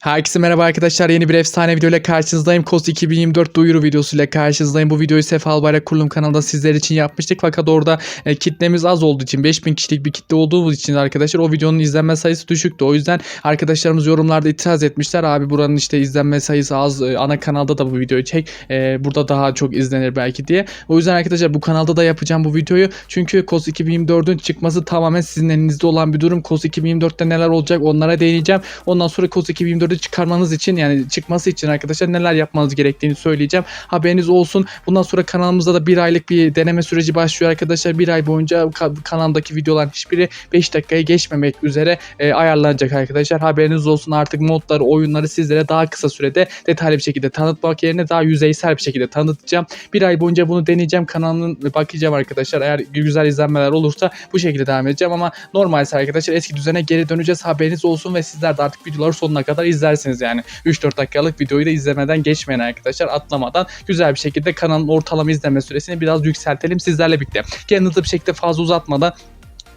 Herkese merhaba arkadaşlar. Yeni bir efsane video ile karşınızdayım. KOS 2024 duyuru videosuyla karşınızdayım. Bu videoyu Sefa Albayrak Kurulum kanalında sizler için yapmıştık. Fakat orada e, kitlemiz az olduğu için 5000 kişilik bir kitle olduğumuz için arkadaşlar o videonun izlenme sayısı düşüktü. O yüzden arkadaşlarımız yorumlarda itiraz etmişler. Abi buranın işte izlenme sayısı az. e, ana kanalda da bu videoyu çek. E, burada daha çok izlenir belki diye. O yüzden arkadaşlar bu kanalda da yapacağım bu videoyu. Çünkü KOS 2024'ün çıkması tamamen sizin elinizde olan bir durum. KOS 2024'te neler olacak onlara değineceğim. Ondan sonra KOS 2024'ü çıkarmanız için yani çıkması için arkadaşlar neler yapmanız gerektiğini söyleyeceğim. Haberiniz olsun. Bundan sonra kanalımızda da bir aylık bir deneme süreci başlıyor arkadaşlar. Bir ay boyunca ka- kanaldaki videoların hiçbiri 5 dakikaya geçmemek üzere e, ayarlanacak arkadaşlar. Haberiniz olsun artık modları, oyunları sizlere daha kısa sürede detaylı bir şekilde tanıtmak yerine daha yüzeysel bir şekilde tanıtacağım. Bir ay boyunca bunu deneyeceğim. Kanalın bakacağım arkadaşlar. Eğer güzel izlenmeler olursa bu şekilde devam edeceğim ama normalse arkadaşlar eski düzene geri döneceğiz. Haberiniz olsun ve sizler de artık videoları sonuna kadar izlersiniz yani. 3-4 dakikalık videoyu da izlemeden geçmeyin arkadaşlar. Atlamadan güzel bir şekilde kanalın ortalama izleme süresini biraz yükseltelim sizlerle birlikte. Hızlı bir şekilde fazla uzatmadan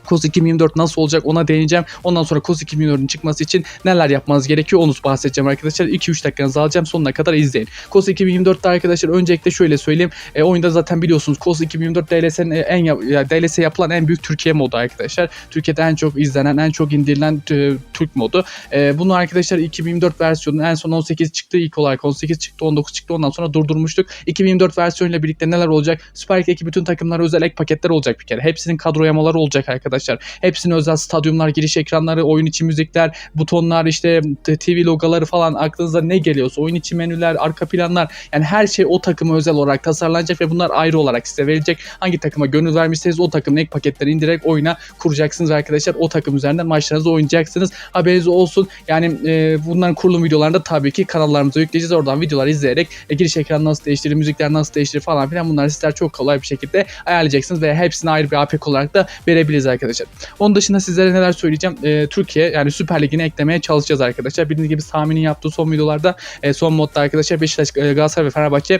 KOS 2024 nasıl olacak ona değineceğim. Ondan sonra KOS 2024'ün çıkması için neler yapmanız gerekiyor onu bahsedeceğim arkadaşlar. 2-3 dakikanızı alacağım sonuna kadar izleyin. KOS 2024'te arkadaşlar öncelikle şöyle söyleyeyim. E, oyunda zaten biliyorsunuz KOS 2024 DLS'nin en ya, DLS yapılan en büyük Türkiye modu arkadaşlar. Türkiye'de en çok izlenen, en çok indirilen e, Türk modu. E, bunu arkadaşlar 2024 versiyonu en son 18 çıktı ilk olarak 18 çıktı 19 çıktı ondan sonra durdurmuştuk. 2024 versiyonuyla birlikte neler olacak? Süper Lig'deki bütün takımlara özel ek paketler olacak bir kere. Hepsinin kadro yamaları olacak arkadaşlar. Hepsine özel stadyumlar, giriş ekranları, oyun içi müzikler, butonlar, işte TV logoları falan aklınıza ne geliyorsa oyun içi menüler, arka planlar yani her şey o takıma özel olarak tasarlanacak ve bunlar ayrı olarak size verilecek. Hangi takıma gönül vermişseniz o takımın ek paketleri indirerek oyuna kuracaksınız arkadaşlar. O takım üzerinden maçlarınızı oynayacaksınız. Haberiniz olsun. Yani e, bunların kurulum videolarında tabii ki kanallarımıza yükleyeceğiz. Oradan videolar izleyerek e, giriş ekranı nasıl değiştirir, müzikler nasıl değiştirir falan filan bunları sizler çok kolay bir şekilde ayarlayacaksınız ve hepsini ayrı bir APK olarak da verebiliriz arkadaşlar. Onun dışında sizlere neler söyleyeceğim. E, Türkiye yani Süper Lig'ine eklemeye çalışacağız arkadaşlar. Bildiğiniz gibi Sami'nin yaptığı son videolarda e, son modda arkadaşlar Beşiktaş, e, Galatasaray ve Fenerbahçe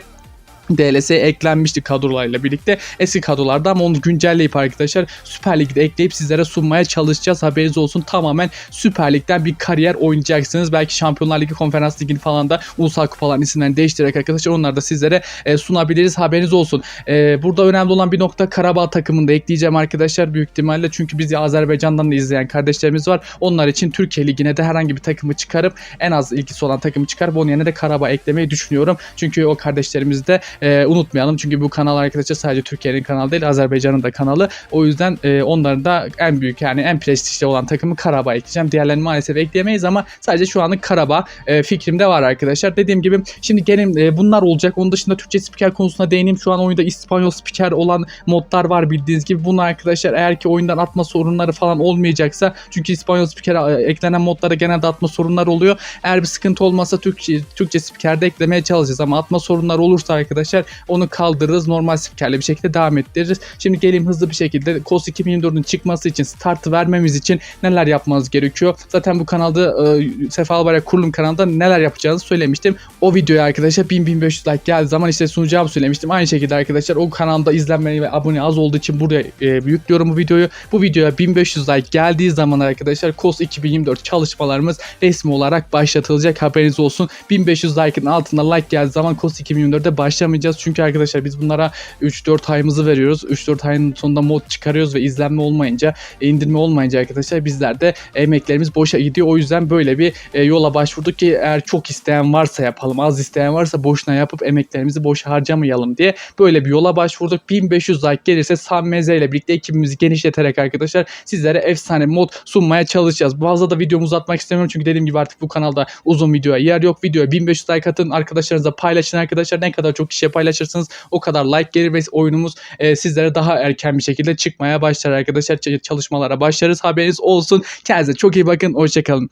DLS'ye eklenmişti kadrolarla birlikte. Eski kadrolarda ama onu güncelleyip arkadaşlar Süper Lig'de ekleyip sizlere sunmaya çalışacağız. Haberiniz olsun tamamen Süper Lig'den bir kariyer oynayacaksınız. Belki Şampiyonlar Ligi, Konferans Ligi'ni falan da Ulusal Kupaların isimlerini değiştirerek arkadaşlar onları da sizlere e, sunabiliriz. Haberiniz olsun. E, burada önemli olan bir nokta Karabağ takımını da ekleyeceğim arkadaşlar büyük ihtimalle. Çünkü bizi Azerbaycan'dan da izleyen kardeşlerimiz var. Onlar için Türkiye Ligi'ne de herhangi bir takımı çıkarıp en az ilgisi olan takımı çıkarıp onun yerine de Karabağ eklemeyi düşünüyorum. Çünkü o kardeşlerimiz de e, unutmayalım. Çünkü bu kanal arkadaşlar sadece Türkiye'nin kanalı değil Azerbaycan'ın da kanalı. O yüzden e, onların da en büyük yani en prestijli olan takımı Karabağ ekleyeceğim. Diğerlerini maalesef ekleyemeyiz ama sadece şu anlık Karabağ e, fikrimde var arkadaşlar. Dediğim gibi şimdi gelin e, bunlar olacak. Onun dışında Türkçe spiker konusuna değineyim. Şu an oyunda İspanyol spiker olan modlar var bildiğiniz gibi. Bunlar arkadaşlar eğer ki oyundan atma sorunları falan olmayacaksa çünkü İspanyol spiker eklenen modlara genelde atma sorunları oluyor. Eğer bir sıkıntı olmazsa Türkçe, Türkçe spikerde eklemeye çalışacağız ama atma sorunları olursa arkadaşlar onu kaldırırız. Normal spikerle bir şekilde devam ettiririz. Şimdi geleyim hızlı bir şekilde KOS 2024'ün çıkması için startı vermemiz için neler yapmanız gerekiyor? Zaten bu kanalda e, Sefa Albayrak kurulum kanalında neler yapacağınızı söylemiştim. O videoya arkadaşlar 1000-1500 like geldiği zaman işte sunacağımı söylemiştim. Aynı şekilde arkadaşlar o kanalda izlenme ve abone az olduğu için buraya e, yüklüyorum bu videoyu. Bu videoya 1500 like geldiği zaman arkadaşlar KOS 2024 çalışmalarımız resmi olarak başlatılacak. Haberiniz olsun. 1500 like'ın altında like geldiği zaman KOS 2024'de başlamayacağız. Çünkü arkadaşlar biz bunlara 3-4 ayımızı veriyoruz. 3-4 ayın sonunda mod çıkarıyoruz ve izlenme olmayınca, e, indirme olmayınca arkadaşlar bizler de emeklerimiz boşa gidiyor. O yüzden böyle bir e, yola başvurduk ki eğer çok isteyen varsa yapalım, az isteyen varsa boşuna yapıp emeklerimizi boş harcamayalım diye böyle bir yola başvurduk. 1500 like gelirse Sam Meze ile birlikte ekibimizi genişleterek arkadaşlar sizlere efsane mod sunmaya çalışacağız. Fazla da videomu uzatmak istemiyorum çünkü dediğim gibi artık bu kanalda uzun videoya yer yok. Videoya 1500 like atın arkadaşlarınızla paylaşın arkadaşlar. Ne kadar çok kişiye paylaşırsanız o kadar like gelir ve oyunumuz e, sizlere daha erken bir şekilde çıkmaya başlar arkadaşlar. Çalışmalara başlarız. Haberiniz olsun. Kendinize çok iyi bakın. Hoşçakalın.